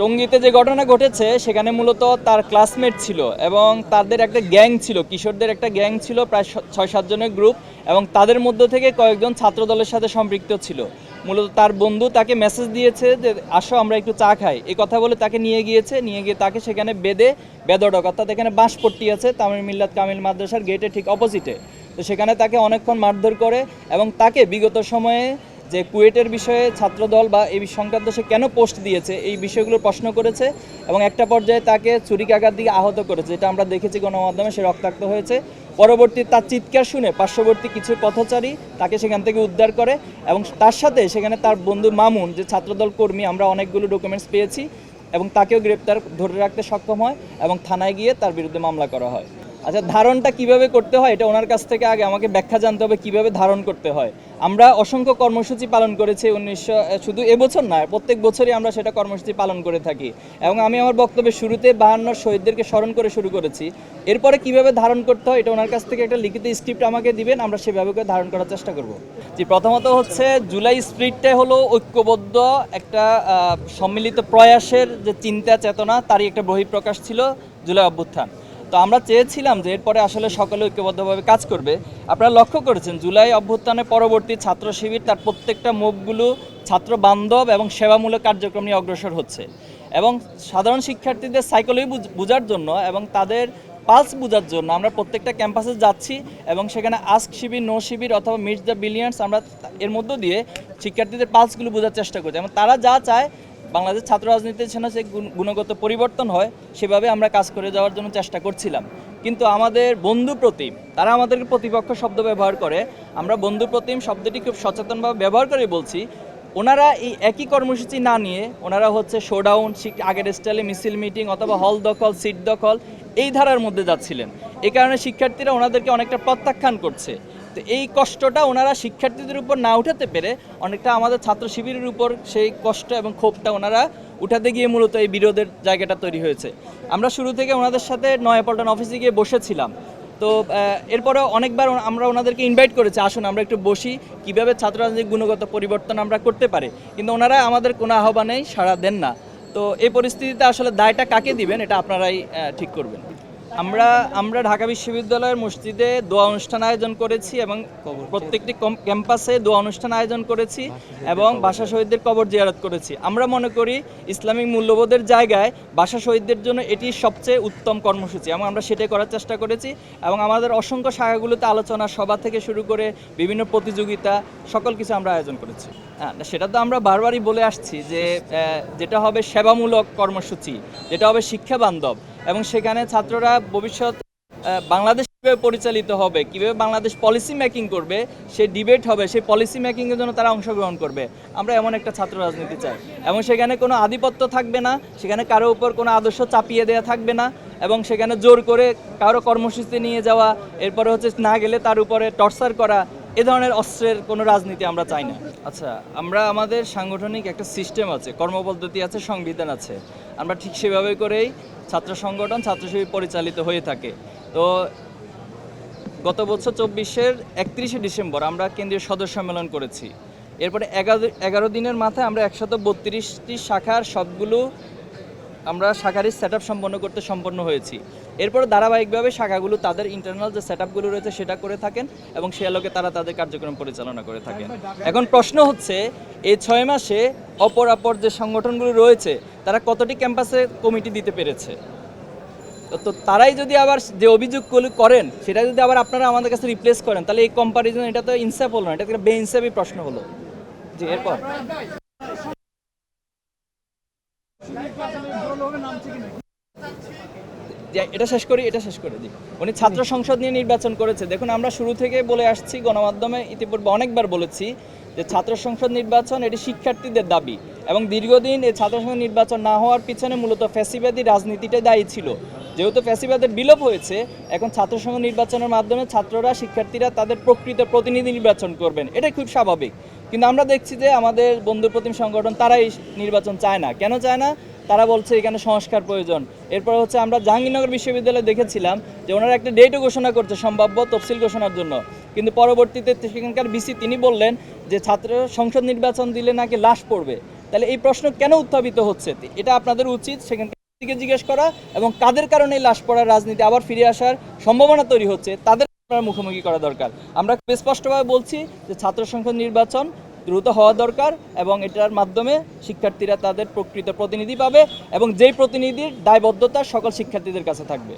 টঙ্গীতে যে ঘটনা ঘটেছে, সেখানে মূলত তার ক্লাসমেট ছিল এবং তাদের একটা গ্যাং ছিল, কিশোরদের একটা গ্যাং ছিল, প্রায় ছয় সাতজনের গ্রুপ এবং তাদের মধ্য থেকে কয়েকজন ছাত্র দলের সাথে সম্পৃক্ত ছিল। মূলত তার বন্ধু তাকে মেসেজ দিয়েছে যে, আসো, আমরা একটু চা খাই। এই কথা বলে তাকে নিয়ে গিয়েছে, নিয়ে গিয়ে তাকে সেখানে বেদে বেদডক অর্থাৎ এখানে বাঁশপট্টি আছে তামিল মিল্লাত কামিল মাদ্রাসার গেটে ঠিক অপোজিটে তো সেখানে তাকে অনেকক্ষণ মারধর করে এবং তাকে বিগত সময়ে যে কুয়েটের বিষয়ে ছাত্রদল বা এই সংক্রান্ত সে কেন পোস্ট দিয়েছে, এই বিষয়গুলো প্রশ্ন করেছে এবং একটা পর্যায়ে তাকে ছুরিকাঘাত দিয়ে আহত করেছে। যেটা আমরা দেখেছি গণমাধ্যমে সে রক্তাক্ত হয়েছে। পরবর্তী তার চিৎকার শুনে পার্শ্ববর্তী কিছু পথচারী তাকে সেখান থেকে উদ্ধার করে এবং তার সাথে সেখানে তার বন্ধু মামুন, যে ছাত্রদল কর্মী, আমরা অনেকগুলো ডকুমেন্টস পেয়েছি এবং তাকেও গ্রেপ্তার ধরে রাখতে সক্ষম হয় এবং থানায় গিয়ে তার বিরুদ্ধে মামলা করা হয়। আচ্ছা ধারণটা কীভাবে করতে হয় এটা ওনার কাছ থেকে আগে আমাকে ব্যাখ্যা জানতে হবে কীভাবে ধারণ করতে হয়। আমরা অসংখ্য কর্মসূচি পালন করেছি উনিশশো শুধু এবছর নয় প্রত্যেক বছরই আমরা সেটা কর্মসূচি পালন করে থাকি। এবং আমি আমার বক্তব্যের শুরুতে বাহান্নর শহীদদেরকে স্মরণ করে শুরু করেছি। এরপরে কীভাবে ধারণ করতে হয় এটা ওনার কাছ থেকে একটা লিখিত স্ক্রিপ্ট আমাকে দিবেন, আমরা সেভাবে করে ধারণ করার চেষ্টা করব। জি, প্রথমত হচ্ছে জুলাই স্প্রিটটা হলো ঐক্যবদ্ধ একটা সম্মিলিত প্রয়াসের যে চিন্তা চেতনা তারই একটা বহিঃপ্রকাশ ছিল জুলাই অভ্যুত্থান। তো আমরা চেয়েছিলাম যে এরপরে আসলে সকলে ঐক্যবদ্ধভাবে কাজ করবে। আপনারা লক্ষ্য করেছেন, জুলাই অভ্যুত্থানের পরবর্তী ছাত্র শিবির তার প্রত্যেকটা মুভগুলো ছাত্র বান্ধব এবং সেবামূলক কার্যক্রম নিয়ে অগ্রসর হচ্ছে এবং সাধারণ শিক্ষার্থীদের সাইকোলজি বোঝার জন্য এবং তাদের পালস বোঝার জন্য আমরা প্রত্যেকটা ক্যাম্পাসে যাচ্ছি এবং সেখানে আস্ক শিবির, নো শিবির অথবা মিট দ্য বিলিয়ন্স আমরা এর মধ্য দিয়ে শিক্ষার্থীদের পালসগুলো বোঝার চেষ্টা করছি এবং তারা যা চায় বাংলাদেশ ছাত্র রাজনীতির জন্য যে গুণ- গুণগত পরিবর্তন হয়, সেভাবে আমরা কাজ করে যাওয়ার জন্য চেষ্টা করছিলাম। কিন্তু আমাদের বন্ধু প্রতিম, তারা আমাদেরকে প্রতিপক্ষ শব্দ ব্যবহার করে। আমরা বন্ধু প্রতিম শব্দটি খুব সচেতনভাবে ব্যবহার করে বলছি। ওনারা এই একই কর্মসূচি না নিয়ে, ওনারা হচ্ছে শোডাউন আগের স্টাইলে মিছিল মিটিং অথবা হল দখল সিট দখল, এই ধারার মধ্যে যাচ্ছিলেন। এই কারণে শিক্ষার্থীরা ওনাদেরকে অনেকটা প্রত্যাখ্যান করছে। তো এই কষ্টটা ওনারা শিক্ষার্থীদের উপর না উঠাতে পেরে অনেকটা আমাদের ছাত্র শিবিরের উপর সেই কষ্ট এবং ক্ষোভটা ওনারা উঠাতে গিয়ে মূলত এই বিরোধের জায়গাটা তৈরি হয়েছে। আমরা শুরু থেকে ওনাদের সাথে নয়াপল্টন অফিসে গিয়ে বসেছিলাম। তো এরপরে অনেকবার আমরা ওনাদেরকে ইনভাইট করেছি, আসুন আমরা একটু বসি, কীভাবে ছাত্র রাজনীতির গুণগত পরিবর্তন আমরা করতে পারি। কিন্তু ওনারা আমাদের কোনো আহ্বানেই সাড়া দেন না। তো এই পরিস্থিতিতে আসলে দায়টা কাকে দিবেন, এটা আপনারাই ঠিক করবেন। আমরা আমরা ঢাকা বিশ্ববিদ্যালয়ের মসজিদে দোয়া অনুষ্ঠান আয়োজন করেছি এবং প্রত্যেকটি ক্যাম্পাসে দোয়া অনুষ্ঠান আয়োজন করেছি এবং ভাষা শহীদদের কবর জিয়ারত করেছি। আমরা মনে করি ইসলামিক মূল্যবোধের জায়গায় ভাষা শহীদদের জন্য এটি সবচেয়ে উত্তম কর্মসূচি এবং আমরা সেটাই করার চেষ্টা করেছি এবং আমাদের অসংখ্য শাখাগুলোতে আলোচনা সভা থেকে শুরু করে বিভিন্ন প্রতিযোগিতা, সকল কিছু আমরা আয়োজন করেছি। সেটা তো আমরা বারবারই বলে আসছি যে যেটা হবে সেবামূলক কর্মসূচি, যেটা হবে শিক্ষা বান্ধব এবং সেখানে ছাত্ররা ভবিষ্যৎ বাংলাদেশ কীভাবে পরিচালিত হবে, কীভাবে বাংলাদেশ পলিসি মেকিং করবে, সে ডিবেট হবে, সেই পলিসি মেকিংয়ের জন্য তারা অংশগ্রহণ করবে। আমরা এমন একটা ছাত্র রাজনীতি চাই এবং সেখানে কোনো আধিপত্য থাকবে না, সেখানে কারও উপর কোনো আদর্শ চাপিয়ে দেওয়া থাকবে না এবং সেখানে জোর করে কারও কর্মসূচি নিয়ে যাওয়া, এরপরে হচ্ছে না গেলে তার উপরে টর্চার করা এ ধরনের অস্ত্রের কোনো রাজনীতি আমরা চাই না। আচ্ছা আমরা আমাদের সাংগঠনিক একটা সিস্টেম আছে, কর্মপদ্ধতি আছে, সংবিধান আছে। আমরা ঠিক সেভাবে করেই ছাত্র সংগঠন ছাত্র শিবির পরিচালিত হয়ে থাকে। তো গত বছর চব্বিশের একত্রিশে ডিসেম্বর আমরা কেন্দ্রীয় সদস্য সম্মেলন করেছি। এরপরে এগারো এগারো দিনের মাথায় আমরা একশত বত্রিশটি শাখার সবগুলো আমরা শাখারই সেট সম্পন্ন করতে সম্পন্ন হয়েছি। এরপরে ধারাবাহিকভাবে শাখাগুলো তাদের ইন্টারনাল যে সেট আপগুলো রয়েছে সেটা করে থাকেন এবং সে আলোকে তারা তাদের কার্যক্রম পরিচালনা করে থাকেন। এখন প্রশ্ন হচ্ছে, এই ছয় মাসে অপর অপর যে সংগঠনগুলো রয়েছে, তারা কতটি ক্যাম্পাসে কমিটি দিতে পেরেছে? তো- তারাই যদি আবার যে অভিযোগগুলো করেন, সেটা যদি আবার আপনারা আমাদের কাছে রিপ্লেস করেন, তাহলে এই কম্পারিজন এটা তো ইনসাফ হলো না, এটা একটা বেইনসাফি প্রশ্ন হলো। জি, এরপর। যে এটা শেষ করি এটা শেষ করে দিই। উনি ছাত্র সংসদ নিয়ে নির্বাচন করেছে। দেখুন আমরা শুরু থেকে বলে আসছি গণমাধ্যমে ইতিপূর্বে অনেকবার বলেছি যে ছাত্র সংসদ নির্বাচন এটি শিক্ষার্থীদের দাবি এবং দীর্ঘদিন এই ছাত্র সংসদ নির্বাচন না হওয়ার পিছনে মূলত ফ্যাসিবাদী রাজনীতিটাই দায়ী ছিল। যেহেতু ফ্যাসিবাদের বিলোপ হয়েছে এখন ছাত্র সংসদ নির্বাচনের মাধ্যমে ছাত্ররা শিক্ষার্থীরা তাদের প্রকৃত প্রতিনিধি নির্বাচন করবেন। এটা খুব স্বাভাবিক। কিন্তু আমরা দেখছি যে আমাদের বন্ধু প্রতিম সংগঠন তারাই নির্বাচন চায় না। কেন চায় না? তারা বলছে এখানে সংস্কার প্রয়োজন। এরপর হচ্ছে আমরা জাহাঙ্গীরনগর বিশ্ববিদ্যালয়ে দেখেছিলাম যে ওনারা একটা ডেটও ঘোষণা করছে সম্ভাব্য তফসিল ঘোষণার জন্য। কিন্তু পরবর্তীতে সেখানকার বিসি তিনি বললেন যে ছাত্র সংসদ নির্বাচন দিলে নাকি লাশ পড়বে। তাহলে এই প্রশ্ন কেন উত্থাপিত হচ্ছে? এটা আপনাদের উচিত সেখানকার জিজ্ঞেস করা এবং কাদের কারণে লাশ পড়ার রাজনীতি আবার ফিরে আসার সম্ভাবনা তৈরি হচ্ছে, তাদের মুখোমুখি করা দরকার। আমরা স্পষ্টভাবে বলছি যে ছাত্র সংসদ নির্বাচন দ্রুত হওয়া দরকার এবং এটার মাধ্যমে শিক্ষার্থীরা তাদের প্রকৃত প্রতিনিধি পাবে এবং যেই প্রতিনিধির দায়বদ্ধতা সকল শিক্ষার্থীদের কাছে থাকবে।